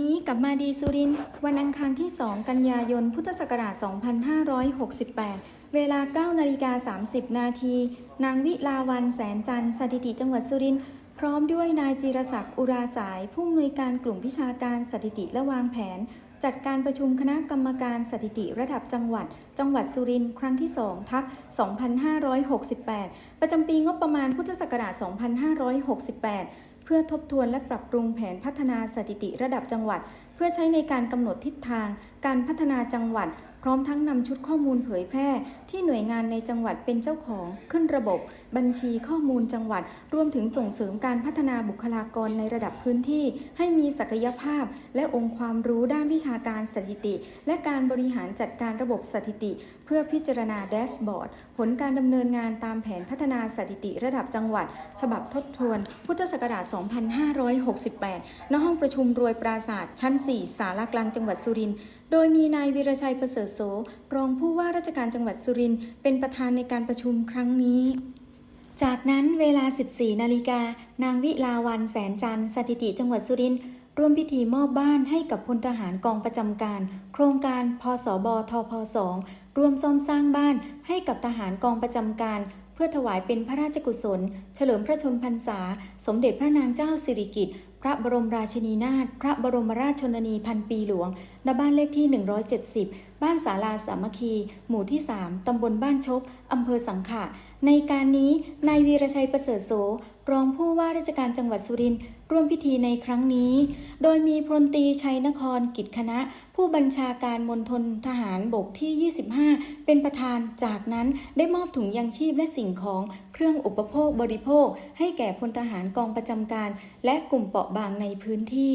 นี้กับมาดีสุริน วันอังคารที่ 2 กันยายน พุทธศักราช 2568 เวลา 9 นาฬิกา 30 นาที นางวิลาวันแสนจันทร์สถิติจังหวัดสุรินทร์พร้อมด้วยนายจิรศักดิ์อุราสาย ผู้อำนวยการกลุ่มวิชาการสถิติและวางแผน จัดการประชุมคณะกรรมการสถิติระดับจังหวัด จังหวัดสุรินทร์ครั้งที่ 2 ทับ 2568 ประจำปีงบประมาณพุทธศักราช 2568 เพื่อทบทวนและปรับปรุงแผนพัฒนาสถิติระดับจังหวัดเพื่อใช้ในการกำหนดทิศทาง การพัฒนาจังหวัด พร้อมทั้งนำชุดข้อมูลเผยแพร่ ที่หน่วยงานในจังหวัดเป็นเจ้าของขึ้นระบบ บัญชีข้อมูลจังหวัด รวมถึงส่งเสริมการพัฒนาบุคลากรในระดับพื้นที่ ให้มีศักยภาพ และองค์ความรู้ด้านวิชาการสถิติ และการบริหารจัดการระบบสถิติ เพื่อพิจารณาแดชบอร์ด ผลการดำเนินงานตามแผนพัฒนาสถิติระดับจังหวัด ฉบับทบทวน พุทธศักราช 2568 ณ ห้องประชุมรวยปราศาสตร์ชั้น4 สารากลางจังหวัดสุรินทร์ โดยมีนายวีรชัยประเสริฐโส รองผู้ว่าราชการจังหวัดสุรินทร์ เป็นประธานในการประชุมครั้งนี้ จากนั้นเวลา 14 นาฬิกา นางวิลาวันแสนจันทร์สถิติจังหวัดสุรินทร์ร่วมพิธีมอบบ้านให้กับพลทหารกองประจำการ โครงการพสบทพ2ร่วมซ่อมสร้างบ้านให้กับทหารกองประจำการ เพื่อถวายเป็นพระราชกุศล เฉลิมพระชนมพรรษา สมเด็จพระนางเจ้าสิริกิติ์ ระบรมราชินีนาถพระบรมราชชนนีพันปีหลวง ณบ้านเลขที่ 170 บ้านศาลาสามัคคี หมู่ที่ 3 ตำบลบ้านชบอำเภอสังขะ ในการนี้ นายวีรชัยประเสริฐโส รองผู้ว่าราชการจังหวัดสุรินทร์ ร่วมพิธีในครั้งนี้ โดยมีพลตีชัยนครกิจคณะ ผู้บัญชาการมณฑลทหารบกที่ 25 เป็นประธาน จากนั้นได้มอบถุงยังชีพและสิ่งของเครื่องอุปโภคบริโภค ให้แก่พลทหารกองประจำการ และกลุ่มเปราะบางในพื้นที่